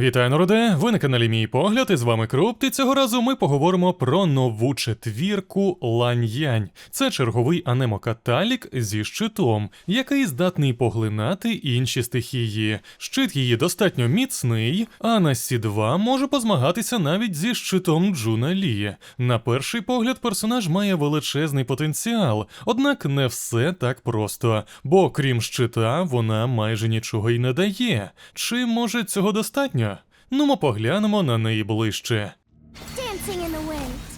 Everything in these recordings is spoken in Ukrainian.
Вітаю, народе! Ви на каналі Мій Погляд, і з вами Круп. І цього разу ми поговоримо про нову четвірку Ланьянь. Це черговий анемокаталік зі щитом, який здатний поглинати інші стихії. Щит її достатньо міцний, а на Сі-2 може позмагатися навіть зі щитом Джуна Лі. На перший погляд, персонаж має величезний потенціал, однак не все так просто, бо крім щита, вона майже нічого й не дає. Чи може цього достатньо? Ну, ми поглянемо на неї ближче. Dancing in.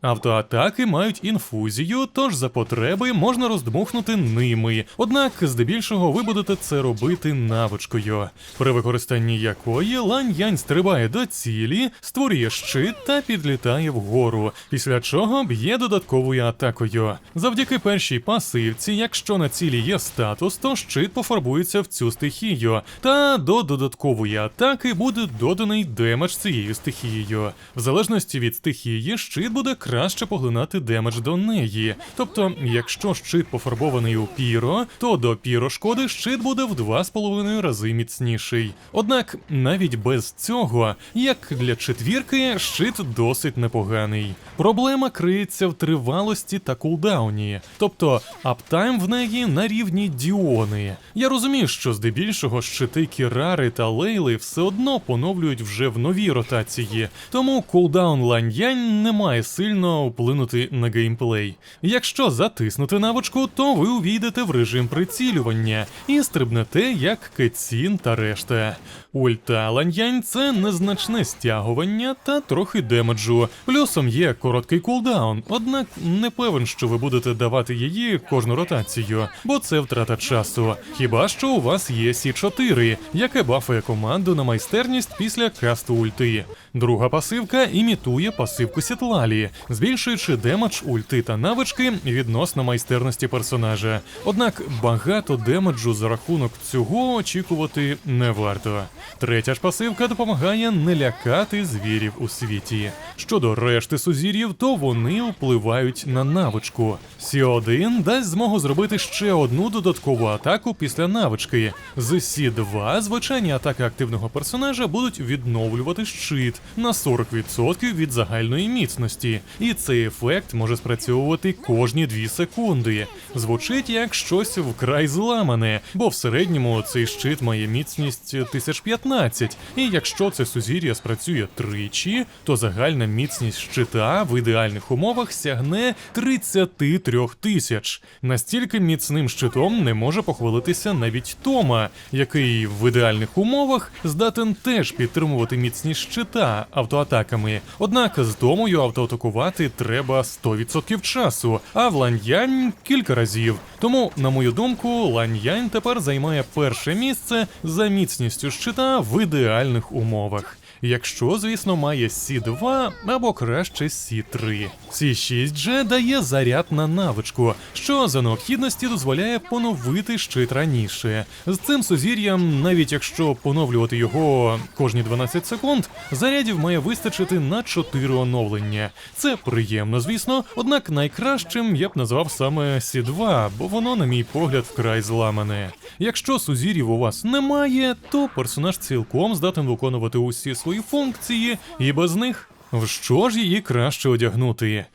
Автоатаки мають інфузію, тож за потреби можна роздмухнути ними. Однак, здебільшого, ви будете це робити навичкою, при використанні якої лань янь стрибає до цілі, створює щит та підлітає вгору, після чого б'є додатковою атакою. Завдяки першій пасивці, якщо на цілі є статус, то щит пофарбується в цю стихію, та до додаткової атаки буде доданий демедж цією стихією. В залежності від стихії, щит буде краще поглинати демедж до неї. Тобто, якщо щит пофарбований у піро, то до піро шкоди щит буде в 2,5 рази міцніший. Однак, навіть без цього, як для четвірки, щит досить непоганий. Проблема криється в тривалості та кулдауні, тобто аптайм в неї на рівні Діони. Я розумію, що здебільшого щити Кірари та Лейли все одно поновлюють вже в новій ротації, тому кулдаун ланьянь не має сильно вплинути на геймплей. Якщо затиснути навичку, то ви увійдете в режим прицілювання і стрибнете як Кетсін та решта. Ульта ланьянь це незначне стягування та трохи демеджу. Плюсом є короткий кулдаун, однак не певен, що ви будете давати її кожну ротацію, бо це втрата часу. Хіба що у вас є Сі 4 яке бафує команду на майстерність після касту ульти. Друга пасивка імітує пасивку Сітлалі, збільшуючи демедж ульти та навички відносно майстерності персонажа. Однак багато демеджу за рахунок цього очікувати не варто. Третя ж пасивка допомагає не лякати звірів у світі. Щодо решти сузір'їв, то вони впливають на навичку. Сі-1 дасть змогу зробити ще одну додаткову атаку після навички. З Сі-2 звичайні атаки активного персонажа будуть відновлювати щит на 40% від загальної міцності, і цей ефект може спрацьовувати кожні 2 секунди. Звучить як щось вкрай зламане, бо в середньому цей щит має міцність 1015, і якщо це сузір'я спрацює тричі, то загальна міцність щита в ідеальних умовах сягне 33 тисяч. Настільки міцним щитом не може похвалитися навіть Тома, який в ідеальних умовах здатен теж підтримувати міцність щита автоатаками. Однак з Томою автоатакувати треба 100% часу, а в Ланьянь кілька разів. Тому, на мою думку, Ланьянь тепер займає перше місце за міцністю щита в ідеальних умовах. Якщо, звісно, має Сі-2 або краще Сі-3. Сі-6 же дає заряд на навичку, що за необхідності дозволяє поновити щит раніше. З цим сузір'ям, навіть якщо поновлювати його кожні 12 секунд, зарядів має вистачити на 4 оновлення. Це приємно, звісно, однак найкращим я б назвав саме Сі-2, бо воно, на мій погляд, вкрай зламане. Якщо сузір'їв у вас немає, то персонаж цілком здатен виконувати усі свої функції, і без них в що ж її краще одягнути?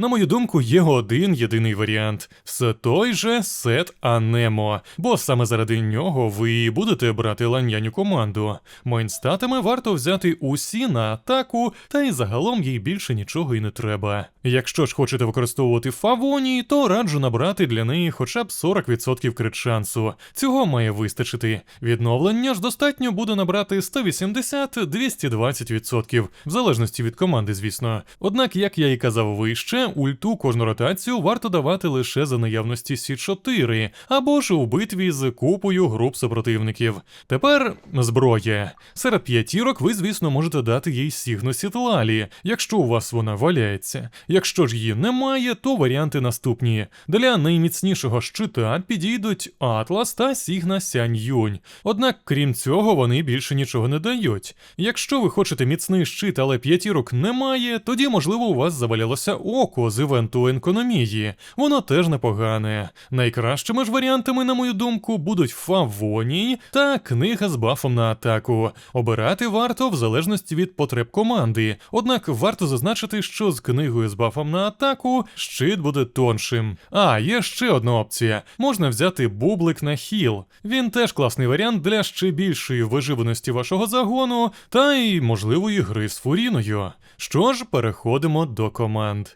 На мою думку, є один єдиний варіант все той же сет Анемо, бо саме заради нього ви будете брати ланьяню команду. Мейнстатами варто взяти усі на атаку, та й загалом їй більше нічого і не треба. Якщо ж хочете використовувати фавоні, то раджу набрати для неї хоча б 40% крит шансу. Цього має вистачити. Відновлення ж достатньо буде набрати 180-220%, в залежності від команди, звісно. Однак, як я і казав вище, ульту кожну ротацію варто давати лише за наявності Сі-4, або ж у битві з купою груп супротивників. Тепер зброя. Серед п'ятірок ви, звісно, можете дати їй Сігну Сітлалі, якщо у вас вона валяється. Якщо ж її немає, то варіанти наступні. Для найміцнішого щита підійдуть Атлас та Сігна Сянь Юнь. Однак, крім цього, вони більше нічого не дають. Якщо ви хочете міцний щит, але п'ятірок немає, тоді, можливо, у вас завалялося око. Око з івенту економії. Воно теж непогане. Найкращими ж варіантами, на мою думку, будуть Фавоній та книга з бафом на атаку. Обирати варто в залежності від потреб команди. Однак варто зазначити, що з книгою з бафом на атаку щит буде тоншим. А, є ще одна опція: можна взяти бублик на хіл. Він теж класний варіант для ще більшої виживаності вашого загону та й можливої гри з фуріною. Що ж, переходимо до команд.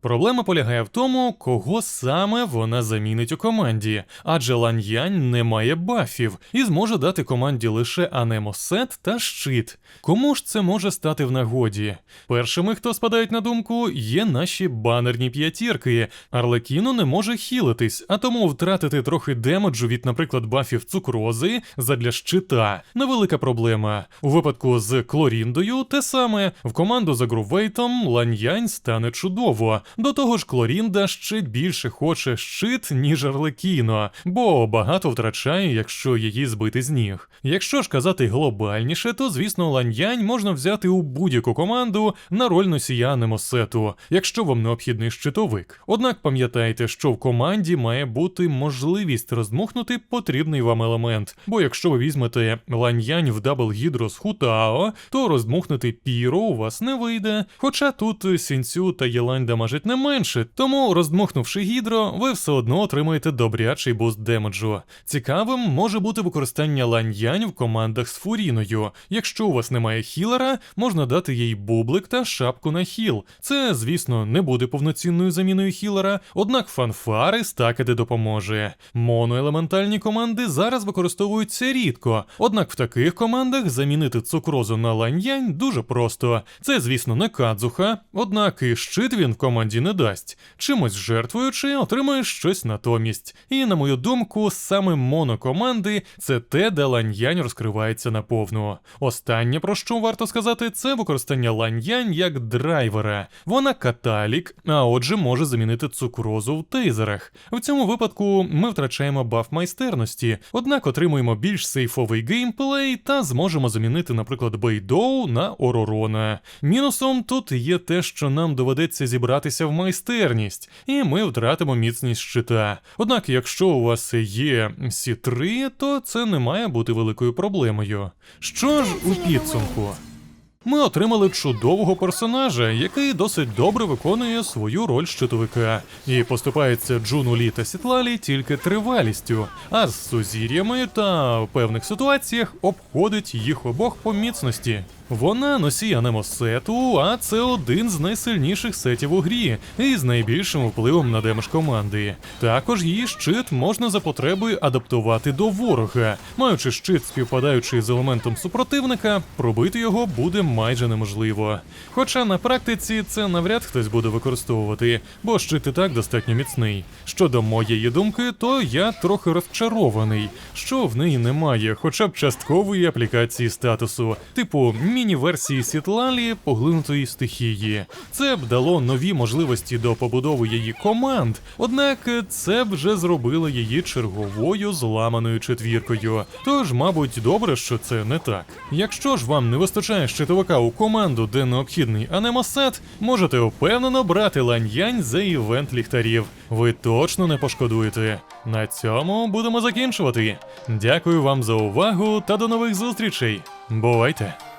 Проблема полягає в тому, кого саме вона замінить у команді, адже Ланьянь не має бафів і зможе дати команді лише анемосет та щит. Кому ж це може стати в нагоді? Першими, хто спадають на думку, є наші банерні п'ятірки. Арлекіно не може хілитись, а тому втратити трохи демеджу від, наприклад, бафів цукрози задля щита невелика проблема. У випадку з Клоріндою те саме в команду за Грувейтом Ланьянь стане чудово. До того ж, Клорінда ще більше хоче щит, ніж Арлекіно, бо багато втрачає, якщо її збити з ніг. Якщо ж казати глобальніше, то звісно Ланьянь можна взяти у будь-яку команду на роль носія Немосету, якщо вам необхідний щитовик. Однак пам'ятайте, що в команді має бути можливість роздмухнути потрібний вам елемент. Бо якщо ви візьмете Ланьянь в Дабл Гідро з Хутао, то роздмухнути Піро у вас не вийде. Хоча тут Сінцю та Єлань дамажить не менше, тому роздмухнувши гідро, ви все одно отримаєте добрячий буст демеджу. Цікавим може бути використання ланьянь в командах з фуріною. Якщо у вас немає хілера, можна дати їй бублик та шапку на хіл. Це, звісно, не буде повноцінною заміною хілера, однак фанфари стакати допоможе. Моноелементальні команди зараз використовуються рідко, однак в таких командах замінити цукрозу на ланьянь дуже просто. Це, звісно, не кадзуха, однак і щит він в команді не дасть. Чимось жертвуючи, отримаєш щось натомість. І, на мою думку, саме монокоманди це те, де ланьянь розкривається наповну. Останнє, про що варто сказати, це використання ланьянь як драйвера. Вона каталік, а отже, може замінити цукрозу в тейзерах. В цьому випадку ми втрачаємо баф майстерності, однак отримуємо більш сейфовий геймплей та зможемо замінити, наприклад, Бейдоу на Оророна. Мінусом тут є те, що нам доведеться зібратися в майстерність, і ми втратимо міцність щита. Однак, якщо у вас є Сі3, то це не має бути великою проблемою. Що ж у підсумку? Ми отримали чудового персонажа, який досить добре виконує свою роль щитовика, і поступається Джуну Лі та Сітлалі тільки тривалістю, а з сузір'ями та в певних ситуаціях обходить їх обох по міцності. Вона носій анемосету, а це один з найсильніших сетів у грі і з найбільшим впливом на демедж команди. Також її щит можна за потреби адаптувати до ворога. Маючи щит, співпадаючий з елементом супротивника, пробити його буде майже неможливо. Хоча на практиці це навряд хтось буде використовувати, бо щит і так достатньо міцний. Щодо моєї думки, то я трохи розчарований, що в неї немає хоча б часткової аплікації статусу, типу міні-версії Сітлалі поглинутої стихії. Це б дало нові можливості до побудови її команд, однак це б вже зробило її черговою зламаною четвіркою. Тож, мабуть, добре, що це не так. Якщо ж вам не вистачає щитовика у команду, де необхідний анемосет, можете впевнено брати ланьянь за івент ліхтарів. Ви точно не пошкодуєте. На цьому будемо закінчувати. Дякую вам за увагу та до нових зустрічей. Бувайте!